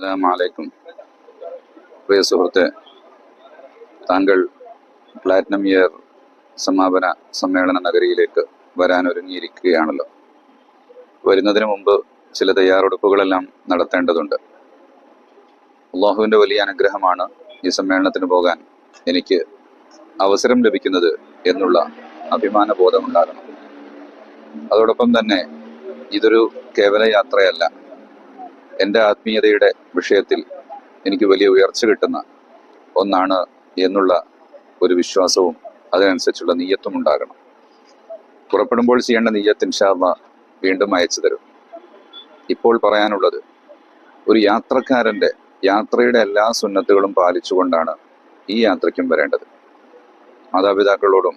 അസ്സലാമലൈക്കും പ്രിയ സുഹൃത്തെ താങ്കൾ പ്ലാറ്റിനം ഇയർ സമാപന സമ്മേളന നഗരിയിലേക്ക് വരാൻ ഒരുങ്ങിയിരിക്കുകയാണല്ലോ വരുന്നതിന് മുമ്പ് ചില തയ്യാറെടുപ്പുകളെല്ലാം നടത്തേണ്ടതുണ്ട്. അള്ളാഹുവിന്റെ വലിയ അനുഗ്രഹമാണ് ഈ സമ്മേളനത്തിന് പോകാൻ എനിക്ക് അവസരം ലഭിക്കുന്നത് എന്നുള്ള അഭിമാന ബോധമുണ്ടാകണം അതോടൊപ്പം തന്നെ ഇതൊരു കേവല യാത്രയല്ല എന്റെ ആത്മീയതയുടെ വിഷയത്തിൽ എനിക്ക് വലിയ ഉയർച്ച കിട്ടുന്ന ഒന്നാണ് എന്നുള്ള ഒരു വിശ്വാസവും അതിനനുസരിച്ചുള്ള നീയത്തും ഉണ്ടാകണം. പുറപ്പെടുമ്പോൾ ചെയ്യേണ്ട നീയത്ത് ഇൻഷാല്ല വീണ്ടും അയച്ചു തരും. ഇപ്പോൾ പറയാനുള്ളത് ഒരു യാത്രക്കാരന്റെ യാത്രയുടെ എല്ലാ സുന്നത്തുകളും പാലിച്ചുകൊണ്ടാണ് ഈ യാത്രയ്ക്കും വരേണ്ടത്. മാതാപിതാക്കളോടും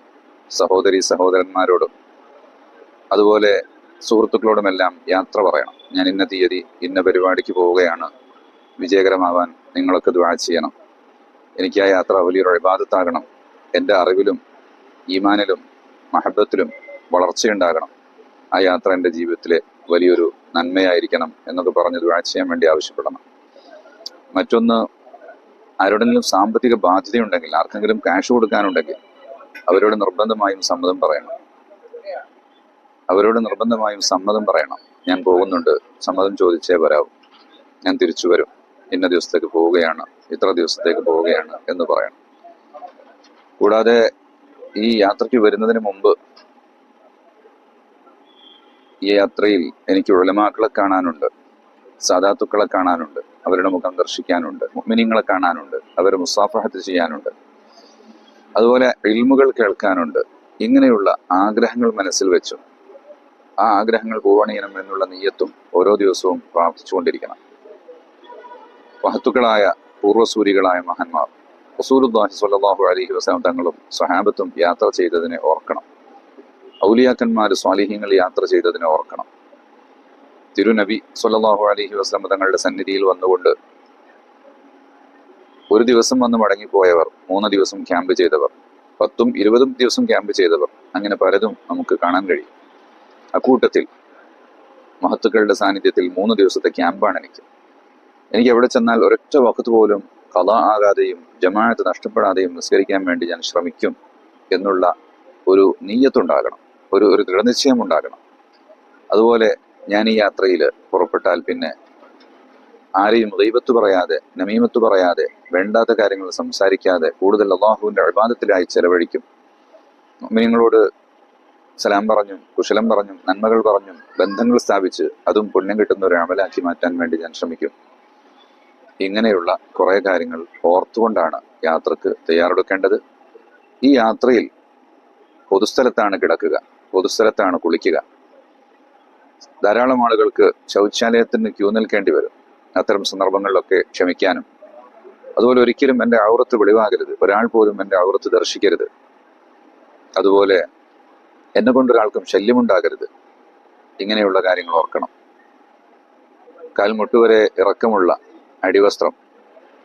സഹോദരി സഹോദരന്മാരോടും അതുപോലെ സുഹൃത്തുക്കളോടുമെല്ലാം യാത്ര പറയണം. ഞാൻ ഇന്ന തീയതി ഇന്ന പരിപാടിക്ക് പോവുകയാണ്. വിജയകരമാവാൻ നിങ്ങളൊക്കെ ദ്വാ ചെയ്യണം. എനിക്ക് ആ യാത്ര വലിയൊരു അഴിബാധത്താകണം എന്റെ അറിവിലും ഈമാനിലും മഹബത്തിലും വളർച്ചയുണ്ടാകണം. ആ യാത്ര എന്റെ ജീവിതത്തിലെ വലിയൊരു നന്മയായിരിക്കണം എന്നൊക്കെ പറഞ്ഞ് ദ്വാ ചെയ്യാൻ വേണ്ടി ആവശ്യപ്പെടണം. മറ്റൊന്ന് ആരോടെങ്കിലും സാമ്പത്തിക ബാധ്യതയുണ്ടെങ്കിൽ ആർക്കെങ്കിലും ക്യാഷ് കൊടുക്കാനുണ്ടെങ്കിൽ അവരോട് നിർബന്ധമായും സമ്മതം പറയണം. അവരോട് നിർബന്ധമായും സമ്മതം പറയണം. ഞാൻ പോകുന്നുണ്ട്. സമ്മതം ചോദിച്ചേ വരാവൂ. ഞാൻ തിരിച്ചു വരും. ഇന്ന ദിവസത്തേക്ക് പോവുകയാണ്. ഇത്ര ദിവസത്തേക്ക് പോവുകയാണ് എന്ന് പറയണം. കൂടാതെ ഈ യാത്രയ്ക്ക് വരുന്നതിന് മുമ്പ് ഈ യാത്രയിൽ എനിക്ക് ഉഴലമാക്കളെ കാണാനുണ്ട്. സാധാത്തുക്കളെ കാണാനുണ്ട്. അവരുടെ മുഖം ദർശിക്കാനുണ്ട്. മുഅ്മിനീങ്ങളെ കാണാനുണ്ട്. അവരെ മുസാഫഹത്ത് ചെയ്യാനുണ്ട്. അതുപോലെ ഇൽമുകൾ കേൾക്കാനുണ്ട്. ഇങ്ങനെയുള്ള ആഗ്രഹങ്ങൾ മനസ്സിൽ വെച്ചു. ആ ആഗ്രഹങ്ങൾ പൂവണിയണം എന്നുള്ള നീയത്തും ഓരോ ദിവസവും പ്രാർത്ഥിച്ചുകൊണ്ടിരിക്കണം. മഹത്തുക്കളായ പൂർവസൂരികളായ മഹാന്മാർ റസൂലുല്ലാഹി സ്വല്ലല്ലാഹു അലൈഹി വസല്ലം തങ്ങളും സഹാബത്തും യാത്ര ചെയ്തതിനെ ഓർക്കണം. ഔലിയാക്കന്മാർ സ്വാലിഹ്യങ്ങൾ യാത്ര ചെയ്തതിനെ ഓർക്കണം. തിരുനബി സ്വല്ലല്ലാഹു അലൈഹി വസല്ലം തങ്ങളുടെ സന്നിധിയിൽ വന്നുകൊണ്ട് ഒരു ദിവസം വന്ന് മടങ്ങിപ്പോയവർ മൂന്ന് ദിവസം ക്യാമ്പ് ചെയ്തവർ പത്തും ഇരുപതും ദിവസം ക്യാമ്പ് ചെയ്തവർ അങ്ങനെ പലതും നമുക്ക് കാണാൻ കഴിയും. അക്കൂട്ടത്തിൽ മഹത്തുക്കളുടെ സാന്നിധ്യത്തിൽ മൂന്ന് ദിവസത്തെ ക്യാമ്പാണ് എനിക്ക്. എനിക്ക് എവിടെ ചെന്നാൽ ഒരൊറ്റ വക്കത്ത് പോലും കഥ ആകാതെയും ജമാഅത്ത് നഷ്ടപ്പെടാതെയും നിസ്കരിക്കാൻ വേണ്ടി ഞാൻ ശ്രമിക്കും എന്നുള്ള ഒരു നീയത്തുണ്ടാകണം. ഒരു ഒരു ദൃഢനിശ്ചയം ഉണ്ടാകണം അതുപോലെ ഞാൻ ഈ യാത്രയിൽ പുറപ്പെട്ടാൽ പിന്നെ ആരെയും ദൈവത്ത് പറയാതെ നമീമത്ത് പറയാതെ വേണ്ടാത്ത കാര്യങ്ങൾ സംസാരിക്കാതെ കൂടുതൽ അള്ളാഹുവിന്റെ അഭിമാനത്തിലായി ചെലവഴിക്കും. നിങ്ങളോട് സലാം പറഞ്ഞും കുശലം പറഞ്ഞും നന്മകൾ പറഞ്ഞും ബന്ധങ്ങൾ സ്ഥാപിച്ച് അതും പുണ്യം കിട്ടുന്ന ഒരു അമലാക്കി മാറ്റാൻ വേണ്ടി ഞാൻ ശ്രമിക്കും. ഇങ്ങനെയുള്ള കുറേ കാര്യങ്ങൾ ഓർത്തുകൊണ്ടാണ് യാത്രയ്ക്ക് തയ്യാറെടുക്കേണ്ടത്. ഈ യാത്രയിൽ പൊതുസ്ഥലത്താണ് കിടക്കുക പൊതുസ്ഥലത്താണ് കുളിക്കുക. ധാരാളം ആളുകൾക്ക് ശൗചാലയത്തിന് ക്യൂ നിൽക്കേണ്ടി വരും അത്തരം സന്ദർഭങ്ങളിലൊക്കെ ക്ഷമിക്കാനും. അതുപോലെ ഒരിക്കലും എന്റെ ഔറത്ത് വെളിവാകരുത് ഒരാൾ പോലും എന്റെ ഔറത്ത് ദർശിക്കരുത്. അതുപോലെ എന്നെ കൊണ്ടൊരാൾക്കും ശല്യമുണ്ടാകരുത്. ഇങ്ങനെയുള്ള കാര്യങ്ങൾ ഓർക്കണം. കാൽമുട്ടുവരെ ഇറക്കമുള്ള അടിവസ്ത്രം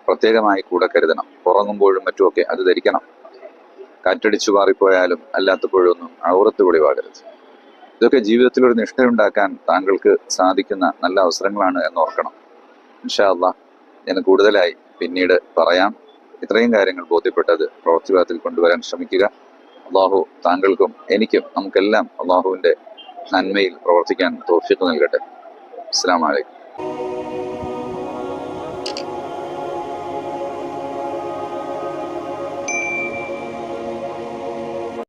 പ്രത്യേകമായി കൂടെ കരുതണം. ഉറങ്ങുമ്പോഴും മറ്റുമൊക്കെ അത് ധരിക്കണം. കാറ്റടിച്ചു മാറിപ്പോയാലും അല്ലാത്തപ്പോഴൊന്നും ഔറത്ത് വെളിവാകരുത്. ഇതൊക്കെ ജീവിതത്തിൽ ഒരു നിഷ്ഠയുണ്ടാക്കാൻ താങ്കൾക്ക് സാധിക്കുന്ന നല്ല അവസരങ്ങളാണ് എന്ന് ഓർക്കണം. ഇൻഷാ അള്ളാ ഞാൻ കൂടുതലായി പിന്നീട് പറയാം. ഇത്രയും കാര്യങ്ങൾ ബോധ്യപ്പെട്ടത് പ്രവൃത്തിവാദത്തിൽ കൊണ്ടുവരാൻ ശ്രമിക്കുക. അള്ളാഹു താങ്കൾക്കും എനിക്കും നമുക്കെല്ലാം അള്ളാഹുവിന്റെ നന്മയിൽ പ്രവർത്തിക്കാൻ തോഫിക്ക് നൽകട്ടെ. അസ്സാം വലൈക്കും